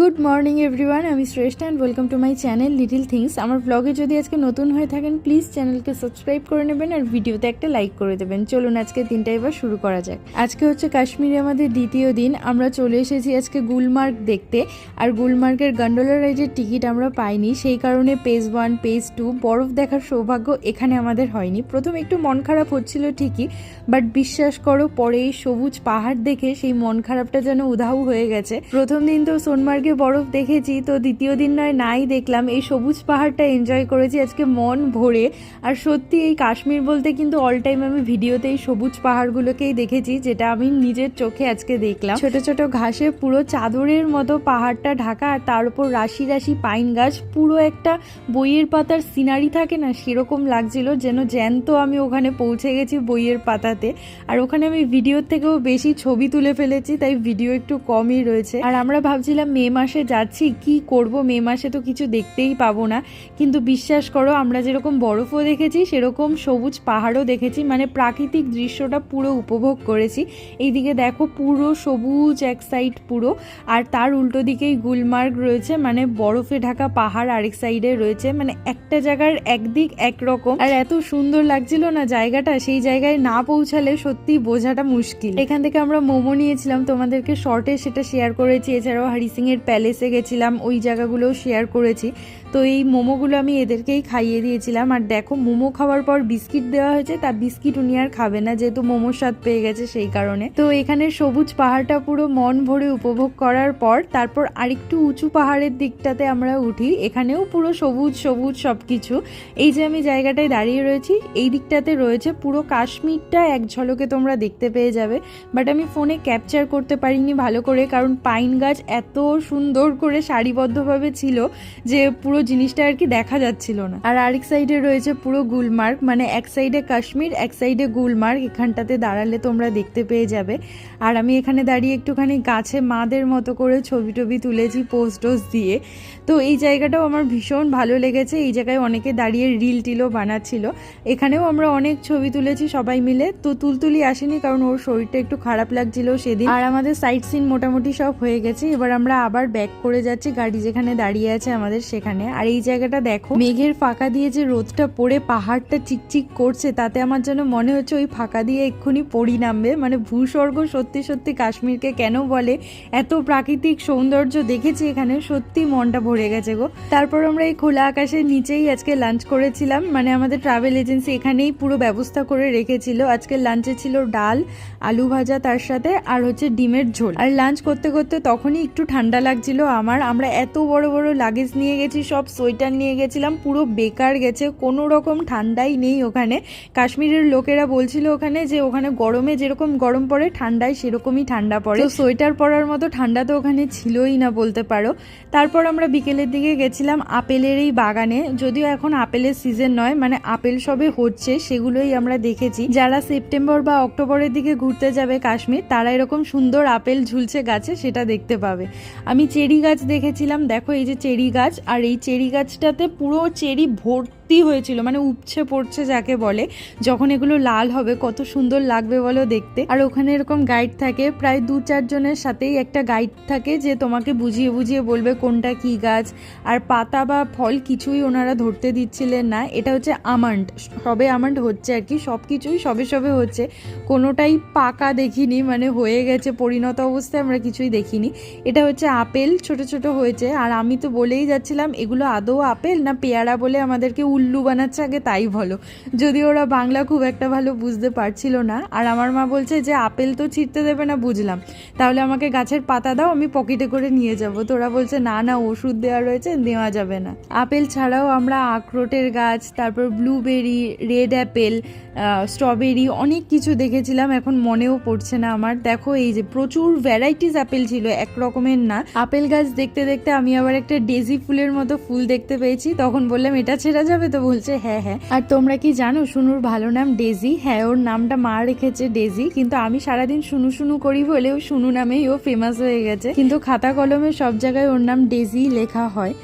Good morning everyone, আমি Shreshtha and welcome to my channel little things আমার ব্লগে যদি আজকে নতুন হয়ে থাকেন প্লিজ চ্যানেলকে সাবস্ক্রাইব করে নেবেন আর ভিডিওতে একটা লাইক করে দেবেন। চলুন আজকে দিনটা এবার শুরু করা যাক। আজকে হচ্ছে কাশ্মীরে আমাদের দ্বিতীয় দিন। আমরা চলে এসেছি আজকে গুলমার্গ দেখতে। আর গুলমার্গের গন্ডোলা রাইডের টিকিট আমরা পাইনি, সেই কারণে পেজ ওয়ান পেজ টু বরফ দেখার সৌভাগ্য এখানে আমাদের হয়নি। প্রথম একটু মন খারাপ হচ্ছিল ঠিকই বাট বিশ্বাস করো, পরে সবুজ পাহাড় দেখে সেই মন খারাপটা যেন উধাও হয়ে গেছে। প্রথম দিন তো সোনমার্গে বরফ দেখেছি, তো দ্বিতীয় দিন নয়, নাই দেখলাম। এই সবুজ পাহাড়টা এনজয় করেছি, আজকে মন ভরে। আর সত্যি, এই কাশ্মীর বলতে কিন্তু অল টাইম আমি ভিডিওতে এই সবুজ পাহাড়গুলোকেই দেখেছি, যেটা আমি নিজের চোখে আজকে দেখলাম। ছোট ছোট ঘাসে পুরো চাদরের মতো পাহাড়টা ঢাকা, আর তার উপর রাশি রাশি পাইন গাছ, পুরো একটা বইয়ের পাতার সিনারি থাকে না, সেরকম লাগছিল যেন জ্যান্ত আমি ওখানে পৌঁছে গেছি বইয়ের পাতাতে। আর ওখানে আমি ভিডিওর থেকেও বেশি ছবি তুলে ফেলেছি, তাই ভিডিও একটু কমই রয়েছে। আর আমরা ভাবছিলাম মে মাসে যাচ্ছি, কি করব? মে মাসে তো কিছু দেখতেই পাবো না। কিন্তু বিশ্বাস করো, আমরা যেরকম বরফও দেখেছি, সেরকম সবুজ পাহাড়ও দেখেছি মানে প্রাকৃতিক দৃশ্যটা পুরো উপভোগ করেছি। এইদিকে দেখো পুরো সবুজ, এক সাইড পুরো, আর তার উল্টো দিকেই গুলমার্গ রয়েছে মানে বরফে ঢাকা পাহাড় আরেক সাইডে রয়েছে মানে একটা জায়গার একদিক একরকম। আর এত সুন্দর লাগছিল না জায়গাটা, সেই জায়গায় না পৌঁছালে সত্যি বোঝাটা মুশকিল। এখান থেকে আমরা মোমো নিয়েছিলাম, তোমাদেরকে শর্টে সেটা শেয়ার করেছি, এছাড়াও হরি সিং এর প্যালেসে গেছিলাম, ওই জায়গাগুলোও শেয়ার করেছি। তো এই মোমোগুলো আমি এদেরকেই খাইয়ে দিয়েছিলাম। আর দেখো, মোমো খাওয়ার পর বিস্কিট দেওয়া হয়েছে, তা বিস্কিট উনি আর খাবে না, যেহেতু মোমোর স্বাদ পেয়ে গেছে সেই কারণে। তো এখানে সবুজ পাহাড়টা পুরো মন ভরে উপভোগ করার পর, তারপর আরেকটু উঁচু পাহাড়ের দিকটাতে আমরা উঠি। এখানেও পুরো সবুজ সবুজ সব কিছু এই যে আমি জায়গাটায় দাঁড়িয়ে রয়েছি, এই দিকটাতে রয়েছে পুরো কাশ্মীরটা, এক ঝলকে তোমরা দেখতে পেয়ে যাবে। বাট আমি ফোনে ক্যাপচার করতে পারিনি ভালো করে, কারণ পাইন গাছ এত সুন্দর করে সারিবদ্ধভাবে ছিল যে পুরো জিনিসটা আর কি দেখা যাচ্ছিল না। আর আরেক সাইডে রয়েছে পুরো গুলমার্গ মানে এক সাইডে কাশ্মীর, এক সাইডে গুলমার্গ। এখানটাতে দাঁড়ালে তোমরা দেখতে পেয়ে যাবে। আর আমি এখানে দাঁড়িয়ে একটুখানি গাছে মাদের মতো করে ছবি টবি তুলেছি পোস্ট দিয়ে। তো এই জায়গাটাও আমার ভীষণ ভালো লেগেছে। এই জায়গায় অনেকে দাঁড়িয়ে রিল টিলও বানাচ্ছিল। এখানেও আমরা অনেক ছবি তুলেছি সবাই মিলে। তো তুলতুলি আসেনি কারণ ওর শরীরটা একটু খারাপ লাগছিল সেদিন। আর আমাদের সাইট সিন মোটামুটি সব হয়ে গেছে। এবার আমরা আবার ব্যাক করে যাচ্ছি, গাড়ি যেখানে দাঁড়িয়ে আছে আমাদের সেখানে। আর এই জায়গাটা দেখো, মেঘের ফাঁকা দিয়ে যে রোদটা পড়ে, পাহাড়টা চিকচিক করছে, তাতে আমার যেন মনে হচ্ছে ওই ফাঁকা দিয়ে এক্ষুনি পড়ি নামবে। মানে ভূস্বর্গ সত্যি সত্যি কাশ্মীরকে কেন বলে? এত প্রাকৃতিক সৌন্দর্য দেখেছি এখানে, সত্যি মনটা ভরে গেছে গো। তারপর আমরা এই খোলা আকাশের নিচেই আজকে লাঞ্চ করেছিলাম। মানে আমাদের ট্রাভেল এজেন্সি এখানেই পুরো ব্যবস্থা করে রেখেছিল। আজকে লাঞ্চে ছিল ডাল, আলু ভাজা তার সাথে, আর হচ্ছে ডিমের ঝোল। আর লাঞ্চ করতে করতে তখনই একটু ঠান্ডা লাগছিল আমার। আমরা এত বড় বড় লাগেজ নিয়ে গেছি, সব সোয়েটার নিয়ে গেছিলাম, পুরো বেকার গেছে, কোনো রকম ঠান্ডাই নেই ওখানে। কাশ্মীরের লোকেরা বলছিল ওখানে যে ওখানে গরমে যেরকম গরম পড়ে, ঠান্ডায় সেরকমই ঠান্ডা পড়ে। সোয়েটার পরার মতো ঠান্ডা তো ওখানে ছিলই না বলতে পারো। তারপর আমরা বিকেলের দিকে গেছিলাম আপেলের এই বাগানে। যদিও এখন আপেলের সিজন নয় মানে আপেল সবে হচ্ছে, সেগুলোই আমরা দেখেছি। যারা সেপ্টেম্বর বা অক্টোবরের দিকে ঘুরতে যাবে কাশ্মীর, তারা এরকম সুন্দর আপেল ঝুলছে গাছে, সেটা দেখতে পাবে। আমি চেরি গাছ দেখেছিলাম, দেখো এই যে চেরি গাছ, আর এই চেরি গাছটাতে পুরো চেরি ভর্তি হয়েছিল মানে উপছে পড়ছে যাকে বলে, যখন এগুলো লাল হবে, কত সুন্দর লাগবে বলো দেখতে। আর ওখানে এরকম গাইড থাকে, প্রায় দু চারজনের সাথেই একটা গাইড থাকে যে তোমাকে বুঝিয়ে বুঝিয়ে বলবে কোনটা কি গাছ, আর পাতা বা ফল কিছুই ওনারা ধরতে দিচ্ছিলেন না। এটা হচ্ছে আমান্ড সবে আমান্ড হচ্ছে আর কি সব কিছুই সবে সবে হচ্ছে। কোনোটাই পাকা দেখিনি মানে হয়ে গেছে, পরিণত অবস্থায় আমরা কিছুই দেখিনি। এটা হচ্ছে আপেল ছোট ছোট হয়েছে। আর আমি তো বলেই যাচ্ছিলাম, এগুলো আদৌ আপেল না পেয়ারা বলে আমাদেরকে উল্লু বানাচ্ছে আগে তাই বলো। যদি ওরা বাংলা খুব একটা ভালো বুঝতে পারছিল না। আর আমার মা বলছে যে, আপেল তো ছিঁড়তে দেবে না, বুঝলাম। তাহলে আমাকে গাছের পাতা দাও, আমি পকেটে করে নিয়ে যাব। তোরা বলছে, না না, ওষুধ দেওয়া রয়েছে, দেওয়া যাবে না। আপেল ছাড়াও আমরা আখরোটের গাছ, তারপর ব্লুবেরি, রেড অ্যাপেল স্ট্রবেরি অনেক কিছু দেখেছিলাম। এখন মনেও পড়ছে না আমার। দেখো এই যে প্রচুর ভ্যারাইটিস আপেল ছিল, এক রকমের না। আপেল গাছ দেখতে দেখতে আমি আবার একটা ডেজি ফুলের মতো ফুল দেখতে পেয়েছি। তখন বললাম, এটা ছেড়া যাবে? তো বলছে হ্যাঁ হ্যাঁ। আর তোমরা কি জানো শুনুর ভালো নাম ডেজি। হ্যাঁ ওর নামটা মা রেখেছে ডেজি। কিন্তু আমি সারাদিন শুনু শুনু করি বলেও শুনু নামেই ও ফেমাস হয়ে গেছে। কিন্তু খাতা কলমে সব জায়গায় ওর নাম ডেজি লেখা হয়।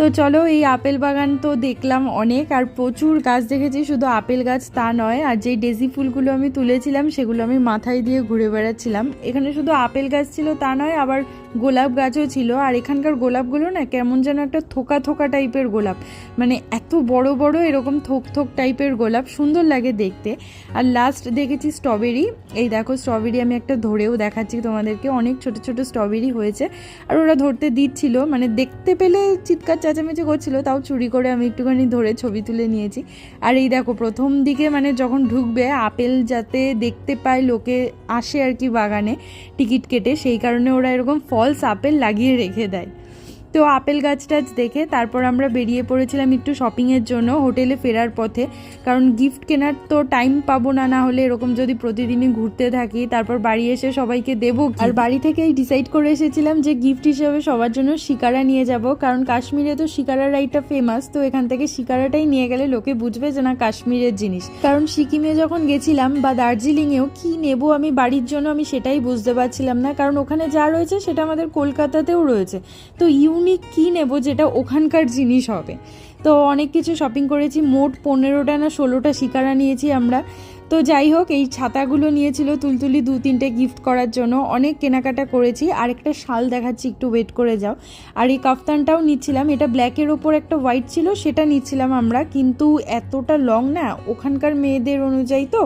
তো চলো, এই আপেল বাগান তো দেখলাম অনেক। আর প্রচুর গাছ দেখেছি, শুধু আপেল গাছ তা নয়। আর যেই ডেজি ফুলগুলো আমি তুলেছিলাম, সেগুলো আমি মাথায় দিয়ে ঘুরে বেড়াচ্ছিলাম। এখানে শুধু আপেল গাছ ছিল তা নয়, আবার গোলাপ গাছও ছিল, আর এখানকার গোলাপগুলো না কেমন যেন একটা থোকা থোকা টাইপের গোলাপ। মানে এত বড় বড় এরকম থোক থোক টাইপের গোলাপ, সুন্দর লাগে দেখতে। আর লাস্ট দেখেছি স্ট্রবেরি এই দেখো স্ট্রবেরি আমি একটা ধরেও দেখাচ্ছি তোমাদেরকে, অনেক ছোট ছোট স্ট্রবেরি হয়েছে। আর ওরা ধরতে দিচ্ছিল মানে দেখতে পেলে চিৎকার চেঁচামেচি করছিল, তাও চুরি করে আমি একটুখানি ধরে ছবি তুলে নিয়েছি। আর এই দেখো, প্রথম দিকে মানে যখন ঢুকবে, আপেল যাতে দেখতে পায়, লোকে আসে আর কি বাগানে টিকিট কেটে, সেই কারণে ওরা এরকম ফলস আপেল লাগিয়ে রেখে দেয়। তো আপেল গাছ টাছ দেখে তারপর আমরা বেরিয়ে পড়েছিলাম একটু শপিংয়ের জন্য হোটেলে ফেরার পথে। কারণ গিফট কেনার তো টাইম পাবো না না হলে এরকম যদি প্রতিদিনই ঘুরতে থাকি, তারপর বাড়ি এসে সবাইকে দেবো আর বাড়ি থেকেই ডিসাইড করে এসেছিলাম যে গিফট হিসেবে সবার জন্য শিকারা নিয়ে যাব। কারণ কাশ্মীরে তো শিকারা রাইডটা ফেমাস তো এখান থেকে শিকারাটাই নিয়ে গেলে লোকে বুঝবে যে না, কাশ্মীরের জিনিস। কারণ সিকিমে যখন গেছিলাম বা দার্জিলিংয়েও কি নেব আমি বাড়ির জন্য আমি সেটাই বুঝতে পারছিলাম না। কারণ ওখানে যা রয়েছে সেটা আমাদের কলকাতাতেও রয়েছে। তো ইউনিক কি নেব যেটা ওখানকার জিনিস হবে? তো অনেক কিছু শপিং করেছি। মোট পনেরোটা না ষোলোটা শিকারা নিয়েছি আমরা। তো যাই হোক, এই ছাতাগুলো নিয়েছিল তুলতুলি দু তিনটে গিফট করার জন্য। অনেক কেনাকাটা করেছি। আর একটা শাল দেখাচ্ছি, একটু ওয়েট করে যাও। আর এই কাফতানটাও নিচ্ছিলাম। এটা ব্ল্যাকের ওপর একটা হোয়াইট ছিল, সেটা নিচ্ছিলাম আমরা। কিন্তু এতটা লং না, ওখানকার মেয়েদের অনুযায়ী তো।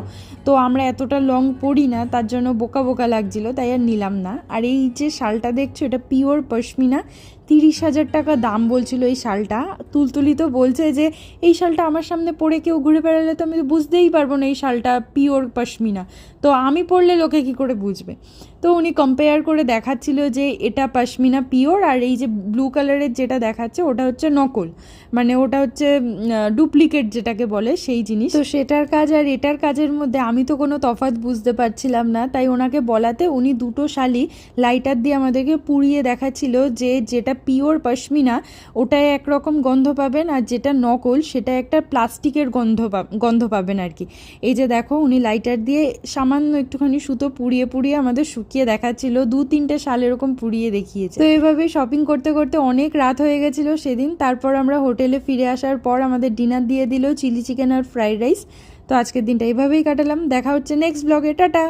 তো আমরা এতটা লং পরি না, তার জন্য বোকা বোকা লাগছিল, তাই আর নিলাম না। আর এই যে শালটা দেখছ, এটা পিওর পশমিনা। তিরিশ হাজার টাকা দাম বলছিল এই শালটা। তুলতুলি তো বলছে যে, এই শালটা আমার সামনে পরে কেউ ঘুরে বেড়ালে তো আমি বুঝতেই পারব না এই শালটা পিওর পশমিনা তো আমি পড়লে লোকে কি করে বুঝবে? তো উনি কম্পেয়ার করে দেখাচ্ছিল যে এটা পশমিনা পিওর আর এই যে ব্লু কালারের যেটা দেখাচ্ছে ওটা হচ্ছে নকল। মানে ওটা হচ্ছে ডুপ্লিকেট যেটাকে বলে সেই জিনিস। তো সেটার কাজ আর এটার কাজের মধ্যে আমি তো কোনো তফাৎ বুঝতে পারছিলাম না, তাই ওনাকে বলাতে উনি দুটো শালি লাইটার দিয়ে আমাদেরকে পুড়িয়ে দেখাচ্ছিল যে যেটা পিওর পশমিনা ওটায় একরকম গন্ধ পাবেন আর যেটা নকল, সেটা একটা প্লাস্টিকের গন্ধ গন্ধ পাবেন আর কি। এই যে দেখো, উনি লাইটার দিয়ে সামান্য একটুখানি সুতো পুড়িয়ে পুড়িয়ে আমাদের শুকিয়ে দেখাচ্ছিল, দু তিনটে শাল এরকম পুড়িয়ে দেখিয়েছে। তো এভাবে শপিং করতে করতে অনেক রাত হয়ে গেছিল সেদিন। তারপর আমরা হোটেলে ফিরে আসার পর আমাদের ডিনার দিয়ে দিল চিলি চিকেন আর ফ্রাইড রাইস। তো আজকের দিনটা এভাবেই কাটালাম। দেখা হচ্ছে নেক্সট ব্লগে টাটা!